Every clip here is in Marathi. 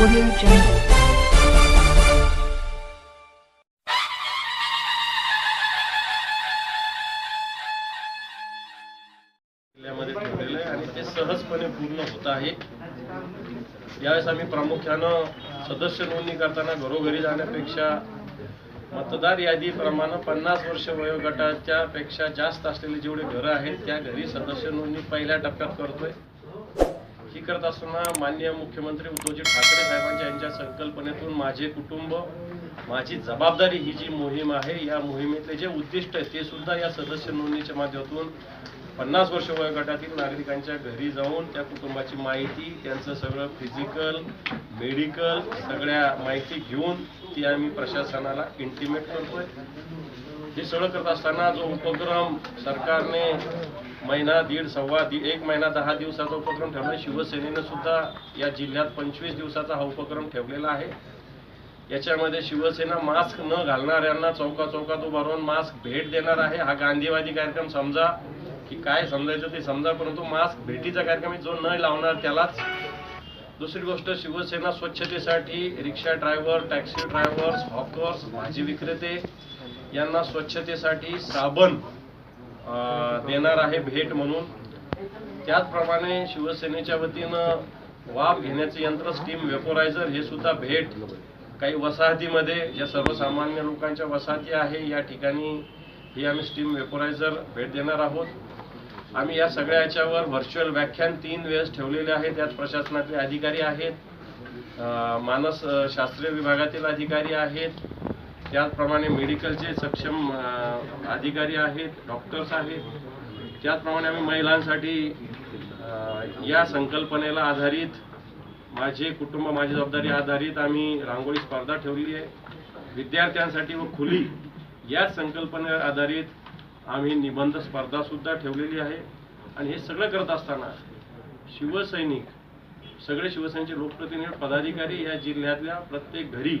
jungle. जिल्ह्यामध्ये ठेवलेलं आहे आणि ते सहजपणे पूर्ण होत आहे यावेळेस आम्ही प्रामुख्यानं सदस्य नोंदणी करताना घरोघरी जाण्यापेक्षा मतदार यादीप्रमाणे पन्नास वर्ष वयोगटाच्या पेक्षा जास्त असलेले जेवढे घरं आहेत त्या घरी सदस्य नोंदणी पहिल्या टप्प्यात करतोय करत असताना माननीय मुख्यमंत्री उद्धवजी ठाकरे साहेबांच्या यांच्या संकल्पनेतून माझे कुटुंब माझी जबाबदारी ही जी मोहीम आहे या मोहिमेतले जे उद्दिष्ट आहे ते सुद्धा या सदस्य नोंदणीच्या माध्यमातून पन्नास वर्ष वयोगटातील नागरिकांच्या घरी जाऊन त्या कुटुंबाची माहिती त्यांचं सगळं फिजिकल मेडिकल सगळ्या माहिती घेऊन ती आम्ही प्रशासनाला इंटिमेट करतोय. हे सगळं करत असताना जो उपक्रम सरकारने महिना दीड सव्वा दीड एक महिना दहा दिवसाचा उपक्रम ठेवला. शिवसेनेनं सुद्धा या जिल्ह्यात पंचवीस दिवसाचा हा उपक्रम ठेवलेला आहे. याच्यामध्ये शिवसेना मास्क न घालणाऱ्यांना चौका चौकात उभारून मास्क भेट देणार आहे. हा गांधीवादी कार्यक्रम समजा की काय समजायचं ते समजा परंतु मास्क भेटीचा कार्यक्रम जो न लावणार त्यालाच. दुसरी गोष्ट शिवसेना स्वच्छतेसाठी rickshaw driver taxi drivers hawkers भाजी विक्रेते यांना स्वच्छतेसाठी साबण देणार आहे भेट म्हणून. त्याचप्रमाणे शिवसेनेच्या वतीनं वाफ घेण्याचे यंत्र स्टीम वेपोरायझर हे सुद्धा भेट काही वसाहतीमध्ये ज्या सर्वसामान्य लोकांच्या वसाहती आहे या ठिकाणी ही आम्ही स्टीम वेपोरायझर भेट देणार आहोत. आम्ही या सगळ्या याच्यावर व्हर्च्युअल व्याख्यान तीन वेळेस ठेवलेले आहेत. त्यात प्रशासनातले अधिकारी आहेत मानस शास्त्रीय विभागातील अधिकारी आहेत. त्याचप्रमाणे मेडिकलचे सक्षम अधिकारी आहेत डॉक्टर्स आहेत. त्याचप्रमाणे आम्ही महिलांसाठी या संकल्पनेला आधारित माझे कुटुंब माझी जबाबदारी आधारित आम्ही रांगोळी स्पर्धा ठेवली आहे. विद्यार्थ्यांसाठी व खुली या संकल्पने आधारित आम्ही निबंध स्पर्धा सुद्धा ठेवलेली आहे. आणि हे सगळं करत असताना शिवसैनिक सगळे शिवसेनेचे लोकप्रतिनिधी पदाधिकारी या जिल्ह्यातल्या प्रत्येक घरी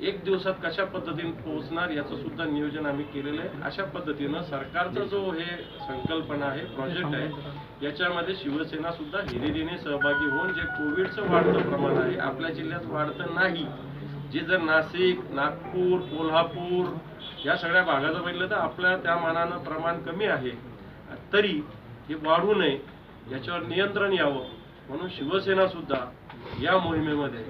एक दिवसात कशा पद्धतीने पोहोचणार याचं सुद्धा नियोजन आम्ही केलेलं आहे. अशा पद्धतीनं सरकारचा जो हे संकल्पना आहे प्रोजेक्ट आहे याच्यामध्ये शिवसेना सुद्धा हिरिरीने सहभागी होऊन जे कोविडचं वाढतं प्रमाण आहे आपल्या जिल्ह्यात वाढतं नाही जे जर नाशिक नागपूर कोल्हापूर या सगळ्या भागाचं बघितलं तर आपल्या त्या मानानं प्रमाण कमी आहे. तरी हे वाढू नये याच्यावर नियंत्रण यावं म्हणून शिवसेना सुद्धा या मोहिमेमध्ये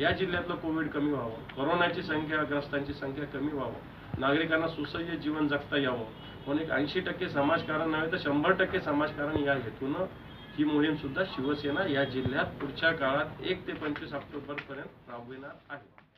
या जिल्ह्यातलं कोविड कमी व्हावं. कोरोनाची संख्या ग्रस्तांची संख्या कमी व्हावं. नागरिकांना सुसह्य जीवन जगता यावं. म्हणून एक ऐंशी टक्के समाजकारण नव्हे तर शंभर टक्के समाजकारण या हेतूनं ही मोहीम सुद्धा शिवसेना या जिल्ह्यात पुढच्या काळात एक ते पंचवीस ऑक्टोबर पर्यंत राबविणार आहे.